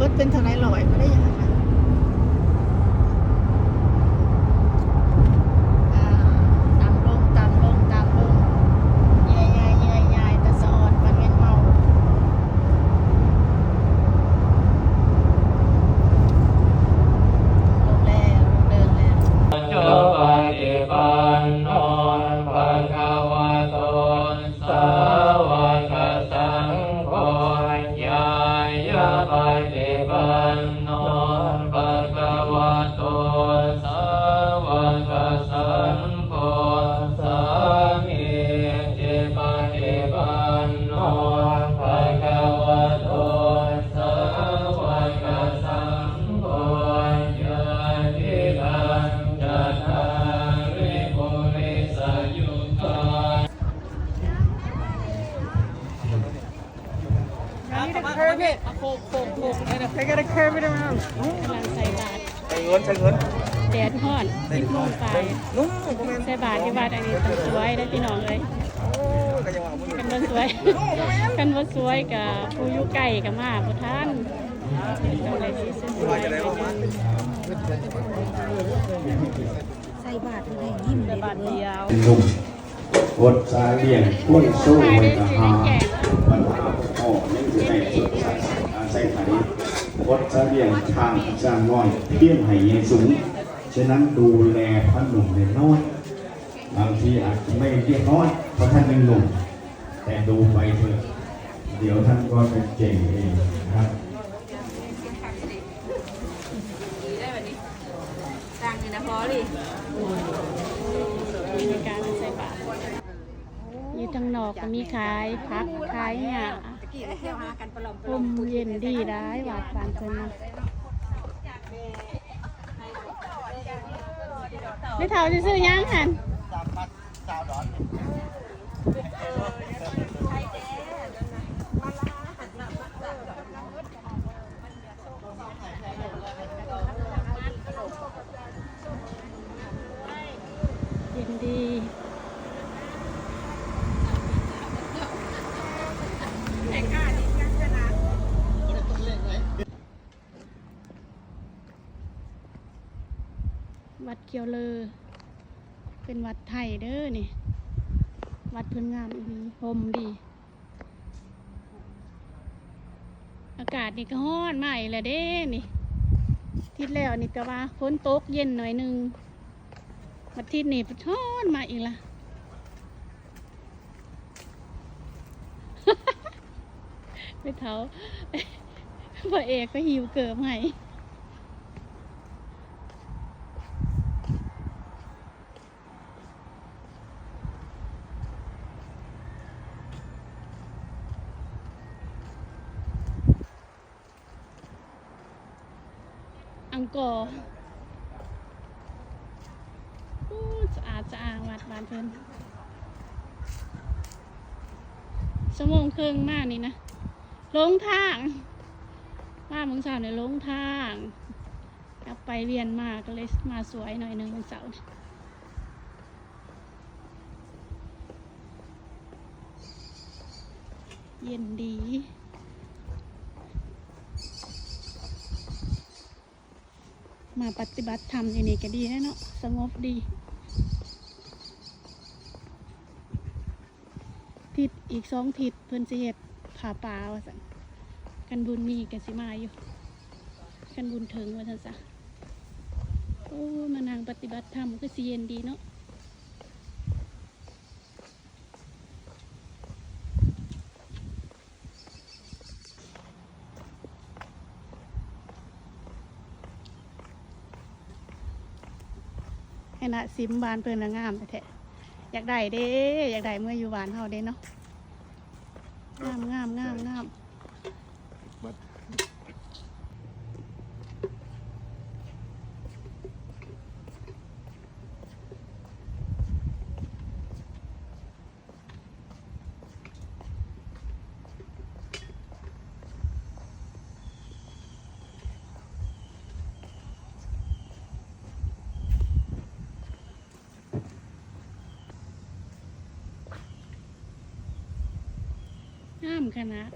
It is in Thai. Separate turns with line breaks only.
เบิดเป็นเท่าไรลอยไม่ได้ยังไงอ่าตามลงตามลงตามลงยายยายยายยายแต่สะออนมันเงินเมาลงแล้วลงเดินแล้ว
โยปฏิปันโนภะคะวะโตสาวกสังโฆญาญาปฏิปั น
need to curve it. I gotta curve it around. กำลังใส่บาตร
ใช้เงินใช้เงิน
แดดฮ้อนสิบโมงไป
นุ่มผมเอง
ใส่บาตรที่บาตรอันนี้ต้องสวยได้อพี่น้องเลย
โอ้ก็ยังว่ามึง
กันว่าสวยกันว่าสวยกับผู้อยุไก่กับมาผู้ท่านต้องเลยสิสวยๆเลย
ใส่บาตรอะไรยิ้ม
ใส่บาตรเดียว
หนุ่มกดสายเลี่ยงกล้วยสู้ไว้กับหาปัญหาพ่อยังอยู่ใน สุดสายอาศัยไทยกดสายเลี่ยงทางจางน้อย เพี้ยมให้เยสูง ฉะนั้นดูแลพระหนุ่มเด็กน้อยบางทีอาจจะไม่เรียกน้อยเพราะท่านเป็นหนุ่ม แต่ดูไปเถอะเดี๋ยวท่านก็เป็นเก่งเองนะครับ
ต่างนี่นะพอดิ
มีการใส่บาตรอยู่ทางนอกก็มีขาย พักขายหญ้า
ตะ กี้เที่ยวหากันปลอมป
ล
ลอม
มเย็นดีได้หวาดบานเพิ่นนะไม่เท่าจะซื้อยังหันเย็นดี วัดเกียวเลอ เป็นวัดไทยเด้อนี่ วัดพื้นงามอีนีพรมดี อากาศนี่ก็ฮ้อนมาอีกแล้วเด้นี่ ทิศแล้วนี่ก็ว่าฝนตกเย็นหน่อยนึงวันทิศนี่ฮ้อนมาอีกละไปเท้าพระเอกก็หิวเกิบให้ อังกอร์สะอาดสะอาดวัดบ้านเพิ่นสมงเครื่องมากนี่นะลงทางมาเมืองสาวเนี่ยลงทางกลับไปเวียนมาก็เลยมาสวยหน่อยหนึงวันเสาร์เย็นดี มาปฏิบัติธรรมในนี้ก็ดีนะเนาะสงบดีทิศอีกสองทิศเพื่อนสิเห็ดผาป่าว่าสั่นกันบุญมีกันสิมาอยู่กันบุญถึงว่าซั่นซะโอ้มานางปฏิบัติธรรมก็สิเย็นดีเนาะ ให้นะซิมบานเพิ่นละงามแท้อยากได้เด้ อยากได้เมื่ออยู่บ้านเฮาเด้เนาะงามงามงามงาม งามขนาด